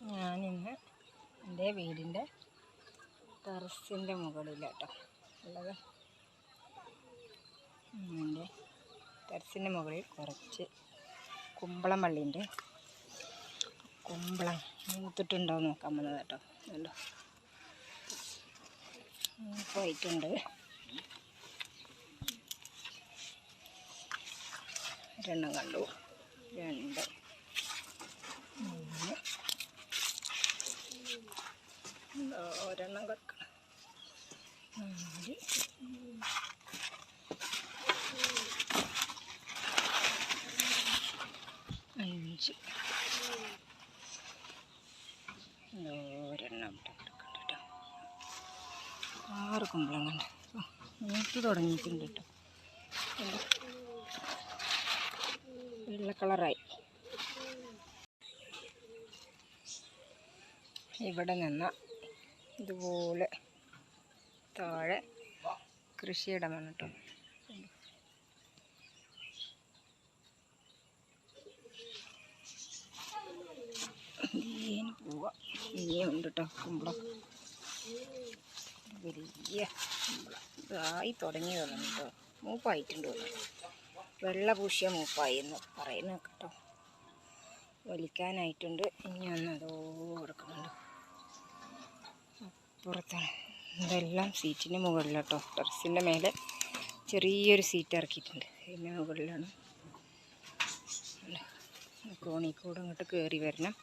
ഞാനിന്ന് എന്റെ വീടിന്റെ ടെറസിന്റെ മുകളിലാട്ടോ. ഉള്ളത്. എന്റെ ടെറസിന്റെ മുകളിൽ കുറച്ച് കുമ്പളം വള്ളിയുണ്ട് കുമ്പളം മൂത്തിട്ടുണ്ടോ എന്ന് നോക്കാൻ വന്നത് കേട്ടോ കണ്ടോ പോയിട്ടുണ്ട്. രണ്ടും കണ്ടു. രണ്ട്. ഒരെണ്ണം കിടക്കണം. നാല് അഞ്ച്. ഒരെണ്ണം ഇവിടെ കിടക്കുന്നുണ്ട് കേട്ടോ. ആറ് കുമ്പളങ്ങണ്ട്. കണ്ട് തുടങ്ങിയിട്ടുണ്ട് കേട്ടോ. വെള്ള കളറായി. ഇവിടെ നിന്ന ഇതുപോലെ താഴെ കൃഷിയിടമാണ് കേട്ടോ ഇനിയും ഉണ്ട് കേട്ടോ കുമ്പളം. വലിയ കുമ്പളം. ഇതായി തുടങ്ങി തോന്നുന്നു കേട്ടോ മൂപ്പായിട്ടുണ്ട് വെള്ള. പൂശിയ മൂപ്പായി എന്ന് പറയുന്ന കേട്ടോ. വലിക്കാനായിട്ടുണ്ട്. ഇനി ഒന്ന് അതോ കൊടുക്കുന്നുണ്ട് അപ്പുറത്താണ് ഇതെല്ലാം സീറ്റിന് മുകളിലോട്ടോ. ടെറസിന്റെ മേലെ ചെറിയൊരു സീറ്റ് ഇറക്കിയിട്ടുണ്ട്. അതിന്റെ മുകളിലാണ്. കോണിക്കൂടെ അങ്ങോട്ട് കയറി വരണം.